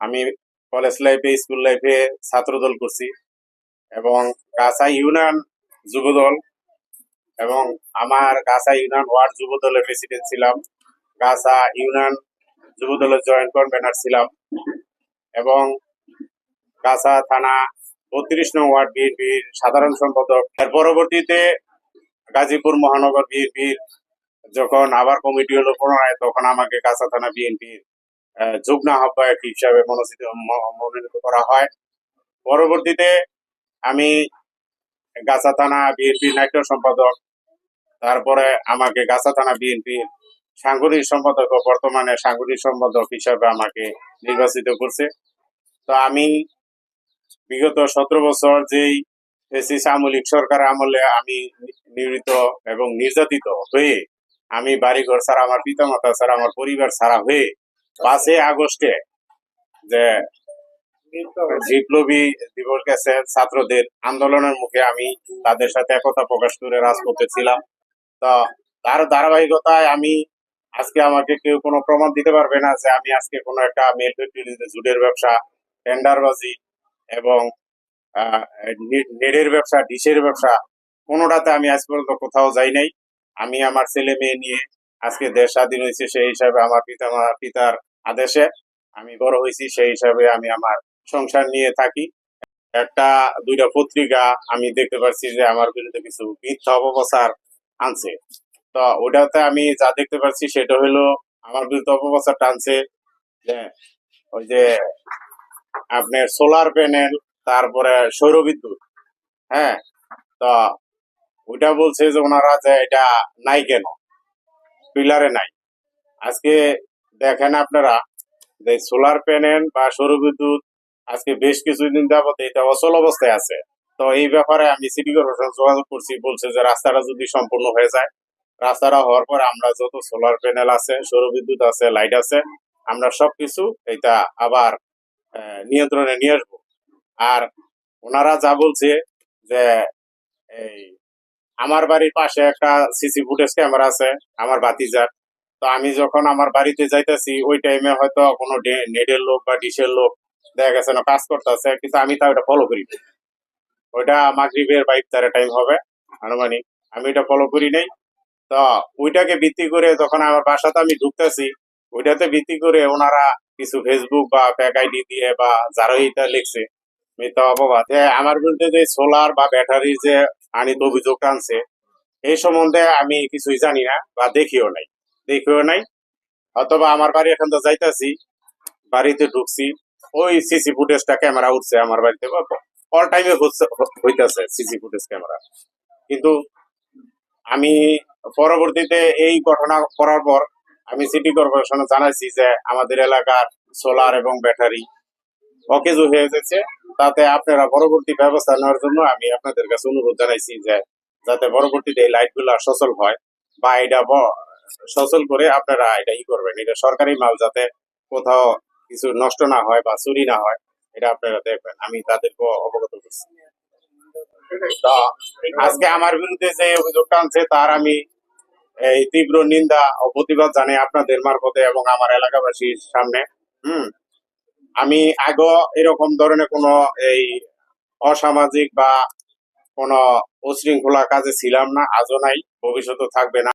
আমি কলেজ লাইফে স্কুল লাইফে ছাত্রদল করছি এবং গাছা ইউনিয়ন যুবদল এবং আমার গাছা ইউনিয়ন ওয়ার্ড যুব দলের প্রেসিডেন্ট ছিলাম গাছা ইউনিয়ন যুব দলের জয়েন্ট কনভেনার ছিলাম এবং গাছা থানা বত্রিশ নং ওয়ার্ড বিএনপির সাধারণ সম্পাদক। এর পরবর্তীতে গাজীপুর মহানগর বিএনপির যখন আবার কমিটি হলো পুনরায়, তখন আমাকে কাঁচা থানা বিএনপির যুগ্ম আহ্বায়ক হিসাবে মনোনীত মনোনীত করা হয়। পরবর্তীতে আমি গাছা থানা বিএনপির নাট্য সম্পাদক, তারপরে আমাকে গাছা থানা বিএনপির সাংগঠনিক সম্পাদক ও বর্তমানে সাংগঠনিক সম্পাদক হিসাবে আমাকে নির্বাচিত করছে। তো আমি বিগত সতেরো বছর যেই ফেসিস আমলিক সরকার আমলে আমি নিয়োজিত এবং নির্যাতিত হয়ে আমি বাড়িঘর ছাড়া, আমার পিতামাতা ছাড়া, আমার পরিবার ছাড়া হয়ে পাঁচই আগস্টে যে বিপ্লবী দিবস গেছে ছাত্রদের আন্দোলনের মুখে আমি তাদের সাথে একতা প্রকাশ করে রাজপথে ছিলাম। তো তার ধারাবাহিকতায় আমি আজকে আমাকে কেউ কোনো প্রমাণ দিতে পারবে না যে আমি আজকে কোনো একটা মেল ফ্যাক্টরিতে জুটের ব্যবসা টেন্ডারবাজি এবং আহ, নে- নেটের ব্যবসা ডিশের ব্যবসা কোনোটাতে আমি আজ পর্যন্ত কোথাও যাই নাই। আমি আমার ছেলে মেয়ে নিয়ে আজকে দেশ স্বাধীন হয়েছে সেই হিসাবে আমার পিতা পিতার আদেশে আমি বড় হয়েছি, সেই হিসাবে আমি আমার সংসার নিয়ে থাকি। একটা, দুইটা পত্রিকা আমি দেখতে পাচ্ছি যে আমার বিরুদ্ধে কিছু মিথ্যা অপপ্রচার আনছে। তো ওটাতে আমি যা দেখতে পাচ্ছি সেটা হলো আমার বিরুদ্ধে অপপ্রচার টানছে যে ওই যে আপনার সোলার প্যানেল তারপরে সৌরবিদ্যুৎ হ্যাঁ? তো ওইটা বলছে যে ওনারা যে এটা নাই কেন? পিলারে নাই। আজকে দেখেন আপনারা, যে সোলার প্যানেল বা সৌরবিদ্যুৎ আজকে বেশ কিছুদিন যাবত এটা অচল অবস্থায় আছে। তো এই ব্যাপারে আমি সিটি কর্পোরেশন যোগাযোগ করছি, বলছে যে রাস্তাটা যদি সম্পূর্ণ হয়ে যায়, রাস্তাটা হওয়ার পর আমরা যত সোলার প্যানেল আছে সৌরবিদ্যুৎ আছে লাইট আছে, আমরা সবকিছু এটা আবার নিয়ন্ত্রণে নিয়ে আসব। আর ওনারা যা বলছে যে, এই, আমার বাড়ির পাশে একটা সিসি ফুটেজ ক্যামেরা আছে, আমার বাতিজার তো আমি যখন আমার বাড়িতে যাইতেছি, ওই টাইমে হয়তো কোনো নেটের লোক বা ডিশের লোক দেখা গেছে না, কাজ করতেছে, কিন্তু আমি তা ওটা ফলো করি ওইটা মাগরিবের বা ইফতারের টাইম হবে, আনুমানিক। আমি ওটা ফলো করি নাই। তো ওইটাকে ভিত্তি করে যখন আমার বাসাতে আমি ঢুকতেছি, ওইটাতে ভিত্তি করে ওনারা কিছু ফেসবুক বা ফেক আইডি দিয়ে বা যারা এটা লিখছে, মিথ্যা অপবাদ আমার বিরুদ্ধে যে সোলার বা ব্যাটারি যে আনিত অভিযোগ আনছে এই সম্বন্ধে আমি কিছুই জানি না বা দেখিও নাই। দেখিও নাই। অথবা আমার বাড়ি এখন তো যাইতাছি, বাড়িতে ঢুকছি, ওই সিসি ফুটেজটা ক্যামেরা উঠছে আমার বাড়িতে। অল টাইমে হইতাছে সিসি ফুটেজ ক্যামেরা কিন্তু আমি পরবর্তীতে এই ঘটনা করার পর আমি সিটি কর্পোরেশনে জানাইছি যে আমাদের এলাকার সোলার এবং ব্যাটারি অকেজো হয়ে গেছে। তাতে আপনারা পরবর্তী ব্যবস্থা নেওয়ার জন্য আমি আপনাদের কাছে অনুরোধ জানাইছি যে, যাতে পরবর্তীতে এই লাইটগুলা সচল হয় বা এটা সচল করে আপনারা এটা ই করবেন। এটা সরকারি মাল যাতে কোথাও কিছু নষ্ট না হয় বা চুরি না হয়, এটা আপনারা দেখবেন। আমি তাদেরকে অবগত করছি। আজকে আমার বিরুদ্ধে যে অভিযোগটা আনছে তার আমি এই তীব্র নিন্দা ও প্রতিবাদ জানাই আপনাদের মারফতে এবং আমার এলাকাবাসীর সামনে। হুম? আমি আগেও এরকম ধরনের কোনো এই অসামাজিক বা কোনো উশৃঙ্খলা কাজে ছিলাম না, আজও নাই ভবিষ্যতে থাকবে না।